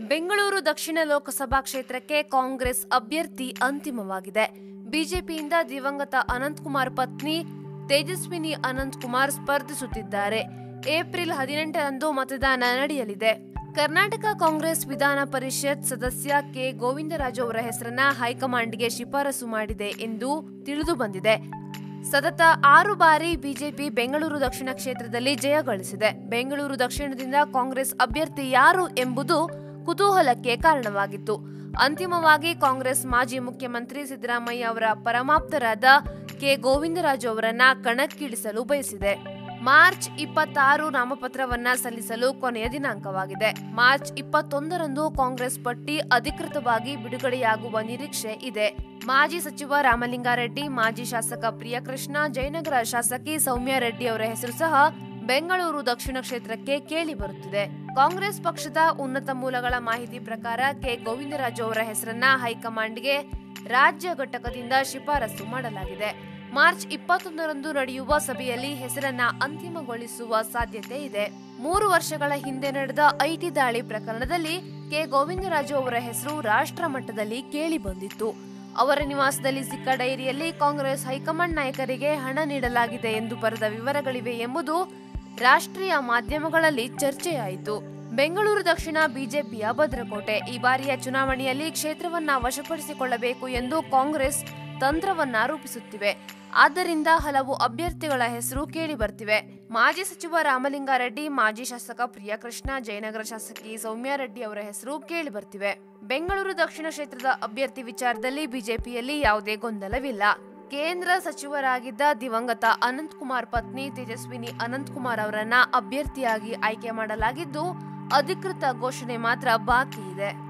ಬೆಂಗಳೂರು ದಕ್ಷಿಣ ಲೋಕಸಭಾ ಕ್ಷೇತ್ರಕ್ಕೆ ಕಾಂಗ್ರೆಸ್ ಅಭ್ಯರ್ಥಿ ಅಂತಿಮವಾಗಿದೆ. ಬಿಜೆಪಿಯಿಂದ ದಿವಂಗತ ಅನಂತಕುಮಾರ್ ಪತ್ನಿ ತೇಜಸ್ವಿನಿ ಅನಂತಕುಮಾರ್ ಸ್ಪರ್ಧಿಸುತ್ತಿದ್ದಾರೆ. ಏಪ್ರಿಲ್ ಹದಿನೆಂಟರಂದು ಮತದಾನ ನಡೆಯಲಿದೆ. ಕರ್ನಾಟಕ ಕಾಂಗ್ರೆಸ್ ವಿಧಾನ ಪರಿಷತ್ ಸದಸ್ಯ ಕೆ ಗೋವಿಂದರಾಜು ಅವರ ಹೆಸರನ್ನ ಹೈಕಮಾಂಡ್ಗೆ ಶಿಫಾರಸು ಮಾಡಿದೆ ಎಂದು ತಿಳಿದು ಬಂದಿದೆ. ಸತತ ಆರು ಬಾರಿ ಬಿಜೆಪಿ ಬೆಂಗಳೂರು ದಕ್ಷಿಣ ಕ್ಷೇತ್ರದಲ್ಲಿ ಜಯಗಳಿಸಿದೆ ಬೆಂಗಳೂರು ದಕ್ಷಿಣದಿಂದ ಕಾಂಗ್ರೆಸ್ ಅಭ್ಯರ್ಥಿ ಯಾರು ಎಂಬುದು ಕುತೂಹಲಕ್ಕೆ ಕಾರಣವಾಗಿತ್ತು. ಅಂತಿಮವಾಗಿ ಕಾಂಗ್ರೆಸ್ ಮಾಜಿ ಮುಖ್ಯಮಂತ್ರಿ ಸಿದ್ದರಾಮಯ್ಯ ಅವರ ಪರಮಾಪ್ತರಾದ ಕೆ. ಗೋವಿಂದರಾಜು ಅವರನ್ನ ಕಣಕ್ಕಿಳಿಸಲು ಬಯಸಿದೆ. ಮಾರ್ಚ್ ಇಪ್ಪತ್ತಾರು ನಾಮಪತ್ರವನ್ನ ಸಲ್ಲಿಸಲು ಕೊನೆಯ ದಿನಾಂಕವಾಗಿದೆ. ಮಾರ್ಚ್ ಇಪ್ಪತ್ತೊಂದರಂದು ಕಾಂಗ್ರೆಸ್ ಪಟ್ಟಿ ಅಧಿಕೃತವಾಗಿ ಬಿಡುಗಡೆಯಾಗುವ ನಿರೀಕ್ಷೆ ಇದೆ. ಮಾಜಿ ಸಚಿವ ರಾಮಲಿಂಗಾರೆಡ್ಡಿ, ಮಾಜಿ ಶಾಸಕ ಪ್ರಿಯಕೃಷ್ಣ, ಜಯನಗರ ಶಾಸಕಿ ಸೌಮ್ಯ ರೆಡ್ಡಿ ಅವರ ಹೆಸರು ಸಹ ಬೆಂಗಳೂರು ದಕ್ಷಿಣ ಕ್ಷೇತ್ರಕ್ಕೆ ಕೇಳಿ ಬರುತ್ತಿದೆ. ಕಾಂಗ್ರೆಸ್ ಪಕ್ಷದ ಉನ್ನತ ಮೂಲಗಳ ಮಾಹಿತಿ ಪ್ರಕಾರ ಕೆ. ಗೋವಿಂದರಾಜು ಅವರ ಹೆಸರನ್ನ ಹೈಕಮಾಂಡ್ಗೆ ರಾಜ್ಯ ಘಟಕದಿಂದ ಶಿಫಾರಸು ಮಾಡಲಾಗಿದೆ. ಮಾರ್ಚ್ ಇಪ್ಪತ್ತೊಂದರಂದು ನಡೆಯುವ ಸಭೆಯಲ್ಲಿ ಹೆಸರನ್ನ ಅಂತಿಮಗೊಳಿಸುವ ಸಾಧ್ಯತೆ ಇದೆ. ಮೂರು ವರ್ಷಗಳ ಹಿಂದೆ ನಡೆದ ಐಟಿ ದಾಳಿ ಪ್ರಕರಣದಲ್ಲಿ ಕೆ. ಗೋವಿಂದರಾಜು ಅವರ ಹೆಸರು ರಾಷ್ಟ್ರ ಮಟ್ಟದಲ್ಲಿ ಕೇಳಿ ಬಂದಿತ್ತು. ಅವರ ನಿವಾಸದಲ್ಲಿ ಸಿಕ್ಕ ಡೈರಿಯಲ್ಲಿ ಕಾಂಗ್ರೆಸ್ ಹೈಕಮಾಂಡ್ ನಾಯಕರಿಗೆ ಹಣ ನೀಡಲಾಗಿದೆ ಎಂದು ಬರೆದ ವಿವರಗಳಿವೆ ಎಂಬುದು ರಾಷ್ಟ್ರೀಯ ಮಾಧ್ಯಮಗಳಲ್ಲಿ ಚರ್ಚೆಯಾಯಿತು. ಬೆಂಗಳೂರು ದಕ್ಷಿಣ ಬಿಜೆಪಿಯ ಭದ್ರಕೋಟೆ. ಈ ಬಾರಿಯ ಚುನಾವಣೆಯಲ್ಲಿ ಕ್ಷೇತ್ರವನ್ನ ವಶಪಡಿಸಿಕೊಳ್ಳಬೇಕು ಎಂದು ಕಾಂಗ್ರೆಸ್ ತಂತ್ರವನ್ನ ರೂಪಿಸುತ್ತಿವೆ. ಆದ್ದರಿಂದ ಹಲವು ಅಭ್ಯರ್ಥಿಗಳ ಹೆಸರು ಕೇಳಿ ಬರ್ತಿವೆ ಮಾಜಿ ಸಚಿವ ರಾಮಲಿಂಗಾರೆಡ್ಡಿ, ಮಾಜಿ ಶಾಸಕ ಪ್ರಿಯಕೃಷ್ಣ, ಜಯನಗರ ಶಾಸಕಿ ಸೌಮ್ಯಾರೆಡ್ಡಿ ಅವರ ಹೆಸರು ಕೇಳಿ ಬರ್ತಿವೆ ಬೆಂಗಳೂರು ದಕ್ಷಿಣ ಕ್ಷೇತ್ರದ ಅಭ್ಯರ್ಥಿ ವಿಚಾರದಲ್ಲಿ ಬಿಜೆಪಿಯಲ್ಲಿ ಯಾವುದೇ ಗೊಂದಲವಿಲ್ಲ. ಕೇಂದ್ರ ಸಚಿವರಾಗಿದ್ದ ದಿವಂಗತ ಅನಂತಕುಮಾರ್ ಪತ್ನಿ ತೇಜಸ್ವಿನಿ ಅನಂತಕುಮಾರ್ ಅವರನ್ನ ಅಭ್ಯರ್ಥಿಯಾಗಿ ಆಯ್ಕೆ ಮಾಡಲಾಗಿದ್ದು, ಅಧಿಕೃತ ಘೋಷಣೆ ಮಾತ್ರ ಬಾಕಿ ಇದೆ.